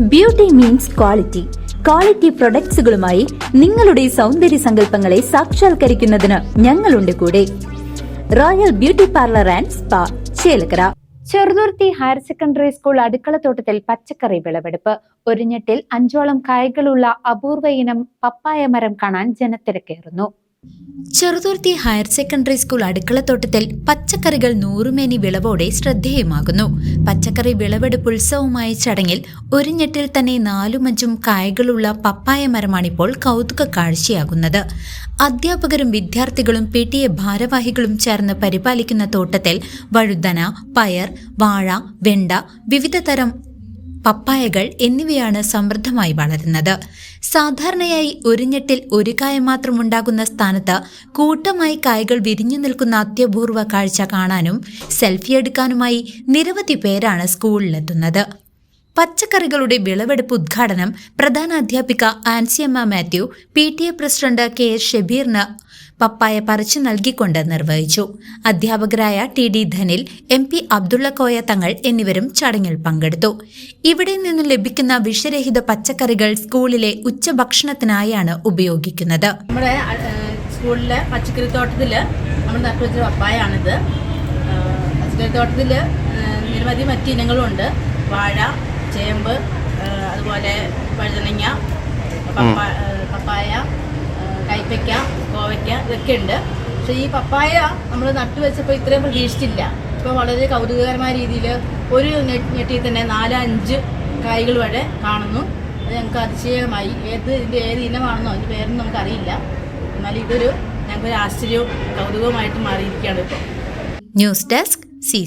Beauty means quality quality പ്രൊഡക്ട്സുകളുമായി നിങ്ങളുടെ സൗന്ദര്യ സങ്കല്പങ്ങളെ സാക്ഷാത്കരിക്കുന്നതിന് ഞങ്ങളുണ്ട് കൂടെ. Royal beauty parlour and spa Chelakkara. Cheruthuruthy higher secondary school അടുക്കളത്തോട്ടത്തിൽ പച്ചക്കറി വിളവെടുപ്പ്. ഒരിഞ്ഞിട്ടിൽ അഞ്ചോളം കായ്കളുള്ള അപൂർവ ഇനം പപ്പായ മരം കാണാൻ ജനത്തിരക്കേറുന്നു. ചെറുതുരുത്തി ഹയർ സെക്കൻഡറി സ്കൂൾ അടുക്കളത്തോട്ടത്തിൽ പച്ചക്കറികൾ നൂറുമേനി വിളവോടെ ശ്രദ്ധേയമാകുന്നു. പച്ചക്കറി വിളവെടുപ്പ് ഉത്സവമായ ചടങ്ങിൽ ഒരു ഞെട്ടിൽ തന്നെ നാലുമഞ്ചും കായകളുള്ള പപ്പായ മരമാണിപ്പോൾ കൗതുക കാഴ്ചയാകുന്നത്. അധ്യാപകരും വിദ്യാർത്ഥികളും പി ടി എ ഭാരവാഹികളും ചേർന്ന് പരിപാലിക്കുന്ന തോട്ടത്തിൽ വഴുതന പയർ വാഴ വെണ്ട വിവിധ തരം പപ്പായകൾ എന്നിവയാണ് സമൃദ്ധമായി വളരുന്നത്. സാധാരണയായി ഒരു ഞെട്ടിൽ ഒരു കായ മാത്രം ഉണ്ടാകുന്ന സ്ഥാനത്ത് കൂട്ടമായി കായകൾ വിരിഞ്ഞു നിൽക്കുന്ന അത്യപൂർവ കാഴ്ച കാണാനും സെൽഫി എടുക്കാനുമായി നിരവധി പേരാണ് സ്കൂളിലെത്തുന്നത്. പച്ചക്കറികളുടെ വിളവെടുപ്പ് ഉദ്ഘാടനം പ്രധാന അധ്യാപിക Ansiyamma Mathew P T A president K S ഷബീറിന് പപ്പായ പറിച്ചു നൽകിക്കൊണ്ട് നിർവഹിച്ചു. അധ്യാപകരായ T D Dhanil M P Abdulla Koya Thangal എന്നിവരും ചടങ്ങിൽ പങ്കെടുത്തു. ഇവിടെ നിന്ന് ലഭിക്കുന്ന വിഷരഹിത പച്ചക്കറികൾ സ്കൂളിലെ ഉച്ചഭക്ഷണത്തിനായാണ് ഉപയോഗിക്കുന്നത്. നമ്മുടെ സ്കൂളിലെ പച്ചക്കറി തോട്ടത്തിൽ നമ്മൾ നട്ടുവച്ച പപ്പായാണിത്. ഏഹ്, പച്ചക്കറി തോട്ടത്തിൽ നിരവധി മറ്റ് ഇനങ്ങളുണ്ട് വാഴ ചേമ്പ് അതുപോലെ വഴുതനങ്ങ പപ്പ പപ്പായ കൈപ്പയ്ക്ക കോവയ്ക്ക ഇതൊക്കെ ഉണ്ട്. പക്ഷേ ഈ പപ്പായ നമ്മൾ നട്ടുവെച്ചപ്പോൾ ഇത്രയും പ്രതീക്ഷിച്ചില്ല. ഇപ്പോൾ വളരെ കൗതുകകരമായ രീതിയിൽ ഒരു ഞെട്ടി ഞെട്ടിയിൽ തന്നെ നാല് അഞ്ച് കായ്കൾ വരെ കാണുന്നു. അത് ഞങ്ങൾക്ക് അതിശയമായി. ഏത് ഇതിന്റെ ഏത് ഇനമാണെന്നോ അതിന്റെ പേരൊന്നും നമുക്കറിയില്ല എന്നാൽ ഇതൊരു ഞങ്ങൾക്കൊരു ആശ്ചര്യവും കൗതുകവുമായിട്ട് മാറിയിരിക്കുകയാണ് ഇപ്പോൾ. News desk C